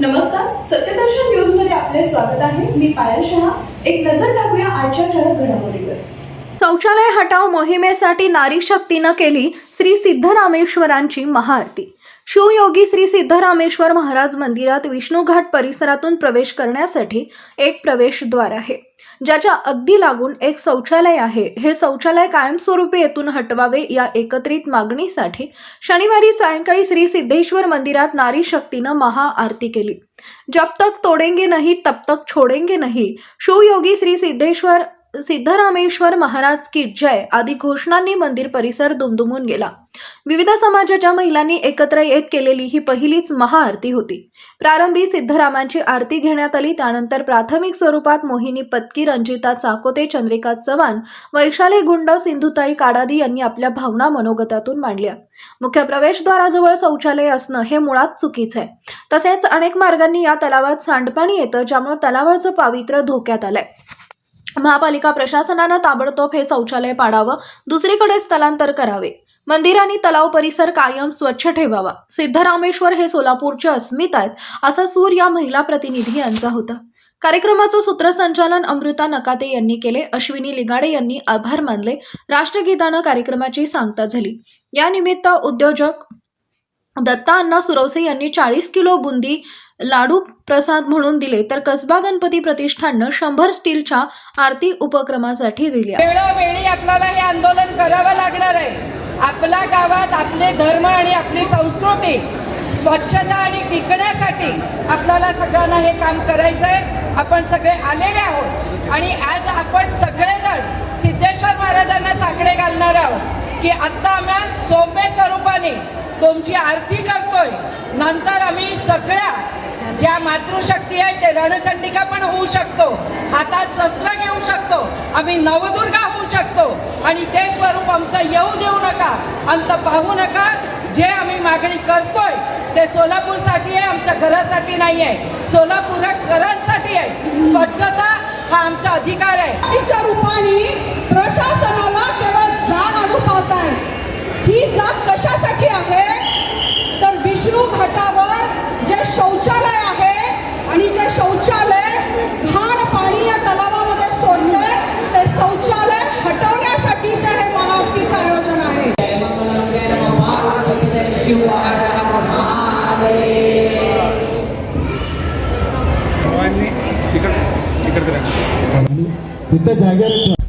नमस्कार सत्यदर्शन न्यूजमध्ये आपले स्वागत आहे. मी पायल शहा. एक नजर टाकूया आजच्या ठळक घडामोडीवर. शौचालय हटाव मोहिमेसाठी नारी शक्तीनं केली श्री सिद्धरामेश्वरांची महाआरती. शिवयोगी श्री सिद्धरामेश्वर महाराज मंदिरात विष्णूघाट परिसरातून प्रवेश करण्यासाठी एक प्रवेशद्वार आहे ज्याच्या अगदी लागून एक शौचालय आहे. हे शौचालय कायमस्वरूपी येथून हटवावे या एकत्रित मागणीसाठी शनिवारी सायंकाळी श्री सिद्धेश्वर मंदिरात नारी शक्तीनं महाआरती केली. जब तक तोडेंगे नाही तब तक छोडेंगे नाही शिवयोगी श्री सिद्धेश्वर सिद्धरामेश्वर महाराज की जय आदी घोषणांनी मंदिर परिसर दुमदुमून गेला. विविध समाजाच्या महिलांनी एकत्र येत केलेली ही पहिलीच महाआरती होती. प्रारंभी सिद्धरामांची आरती घेण्यात आली त्यानंतर प्राथमिक स्वरूपात मोहिनी पत्की रंजिता चाकोते चंद्रिका चव्हाण वैशाली गुंड सिंधुताई काडादी यांनी आपल्या भावना मनोगतातून मांडल्या. मुख्य प्रवेशद्वाराजवळ शौचालय असणं हे मुळात चुकीचं आहे. तसेच अनेक मार्गांनी या तलावात सांडपाणी येतं ज्यामुळे तलावाचं पावित्र्य धोक्यात आलंय. महापालिका प्रशासनानं ताबडतोब हे शौचालय पाडावं दुसरीकडे स्थलांतर करावे. मंदिर आणि तलाव परिसर कायम स्वच्छ ठेवावा. सिद्धरामेश्वर हे सोलापूरचे अस्मित आहेत असा सूर या महिला प्रतिनिधी यांचा होता. कार्यक्रमाचं सूत्रसंचालन अमृता नकाते यांनी केले. अश्विनी लिगाडे यांनी आभार मानले. राष्ट्रगीतानं कार्यक्रमाची सांगता झाली. यानिमित्त उद्योजक दत्ता अण्णा सुरवसे यांनी चाळीस किलो बुंदी लाडू प्रसाद म्हणून दिले. तर कसबा गणपती प्रतिष्ठाननं शंभर स्टीलच्या आरती उपक्रमासाठी दिल्या. वेळोवेळी आपल्याला हे आंदोलन करावं लागणार आहे. आपल्या गावात आपले धर्म आणि आपली संस्कृती स्वच्छता आणि टिकण्यासाठी आपल्याला सगळ्यांना हे काम करायचं आहे आपण सगळे आलेले आहोत. आणि आज आपण सगळेजण सिद्धेश्वर महाराजांना साकडे घालणार आहोत की आत्ता आम्हाला सोपे स्वरूपाने तुमची आरती करतोय. नंतर आम्ही सगळ्या ज्या मातृशक्ती आहे ते रणचंडिका पण होऊ शकतो. हातात शस्त्र घेऊ शकतो. आम्ही नवदुर्गा होऊ शकतो. आणि ते स्वरूप आमचं येऊ देऊ नका. अंत पाहू नका. जे आम्ही मागणी करतोय ते सोलापूरसाठी आहे आमच्या घरासाठी नाही आहे सोलापूरकरांसाठी आहे. स्वच्छता हा आमचा अधिकार तिथं जागेवर ठेवा.